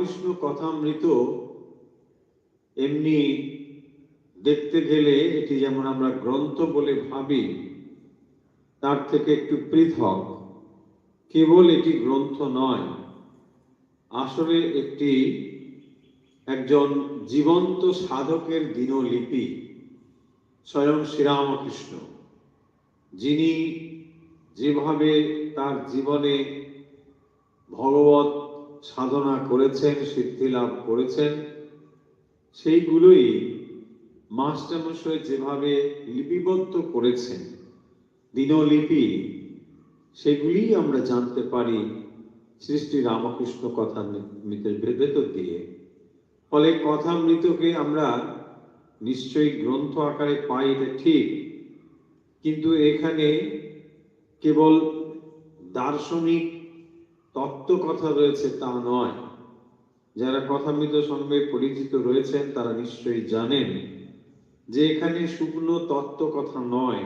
রামকৃষ্ণ কথামৃত এমনি দেখতে গেলে এটি যেমন আমরা গ্রন্থ বলে ভাবি, তার থেকে একটু পৃথক। কেবল এটি গ্রন্থ নয়, আসলে একটি একজন জীবন্ত সাধকের দিনলিপি, স্বয়ং শ্রীরামকৃষ্ণ, যিনি যেভাবে তার জীবনে ভগবত সাধনা করেছেন, সিদ্ধি লাভ করেছেন। সেইগুলোই মাস্টারমশাই যেভাবে লিপিবদ্ধ করেছেন, দিনলিপি সেগুলি আমরা জানতে পারি সৃষ্টি রামকৃষ্ণ কথা মৃতের ভেতর দিয়ে। ফলে কথামৃতকে আমরা নিশ্চয়ই গ্রন্থ আকারে পাই, এটা ঠিক। কিন্তু এখানে কেবল দার্শনিক তত্ত্ব কথা রয়েছে তা নয়। যারা কথামৃত সঙ্গে পরিচিত রয়েছেন, তারা নিশ্চয়ই জানেন যে এখানে শুকনো তত্ত্ব কথা নয়,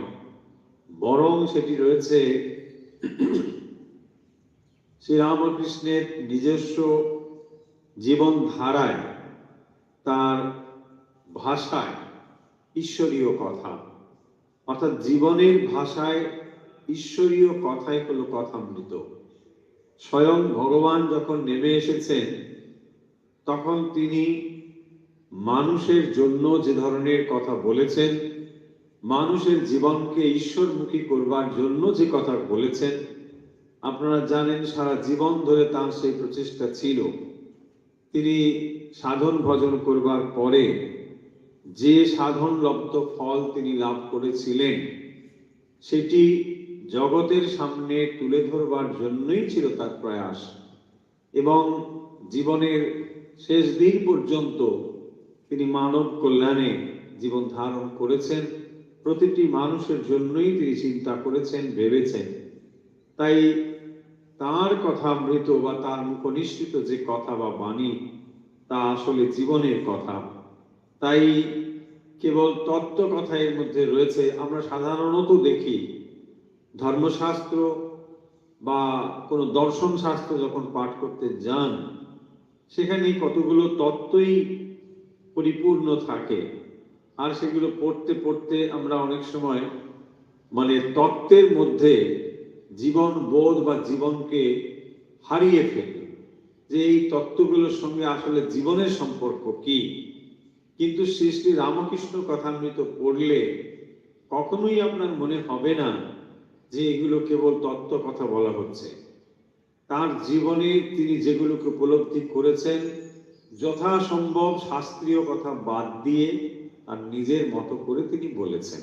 বরং সেটি রয়েছে শ্রীরামকৃষ্ণের নিজস্ব জীবন ধারায় তার ভাষায় ঈশ্বরীয় কথা। অর্থাৎ জীবনের ভাষায় ঈশ্বরীয় কথাই হলো কথামৃত। স্বয়ং ভগবান যখন নেমে এসেছেন, তখন তিনি মানুষের জন্য যে ধরনের কথা বলেছেন, মানুষের জীবনকে ঈশ্বরমুখী করবার জন্য যে কথা বলেছেন, আপনারা জানেন সারা জীবন ধরে তার সেই প্রচেষ্টা ছিল। তিনি সাধন ভজন করবার পরে যে সাধন লব্ধ ফল তিনি লাভ করেছিলেন, সেটি জগতের সামনে তুলে ধরবার জন্যই ছিল তার প্রয়াস এবং জীবনের শেষ দিন পর্যন্ত তিনি মানব কল্যাণে জীবন ধারণ করেছেন। প্রতিটি মানুষের জন্যই তিনি চিন্তা করেছেন, ভেবেছেন। তাই তার কথা মৃত বা তার মুখনিষ্ঠিত যে কথা বা বাণী, তা আসলে জীবনের কথা। তাই কেবল তত্ত্ব কথা এর মধ্যে রয়েছে, আমরা সাধারণত দেখি ধর্মশাস্ত্র বা কোনো দর্শন শাস্ত্র যখন পাঠ করতে যান, সেখানে কতগুলো তত্ত্বই পরিপূর্ণ থাকে। আর সেগুলো পড়তে পড়তে আমরা অনেক সময় মানে তত্ত্বের মধ্যে জীবন বোধ বা জীবনকে হারিয়ে ফেলি যে এই তত্ত্বগুলোর সঙ্গে আসলে জীবনের সম্পর্ক কি। কিন্তু শ্রী শ্রী রামকৃষ্ণ কথামৃত পড়লে কখনোই আপনার মনে হবে না যে এগুলো কেবল তত্ত্ব কথা বলা হচ্ছে। তার জীবনে তিনি যেগুলোকে উপলব্ধি করেছেন, যথাসম্ভব শাস্ত্রীয় কথা বাদ দিয়ে আর নিজের মতো করে তিনি বলেছেন।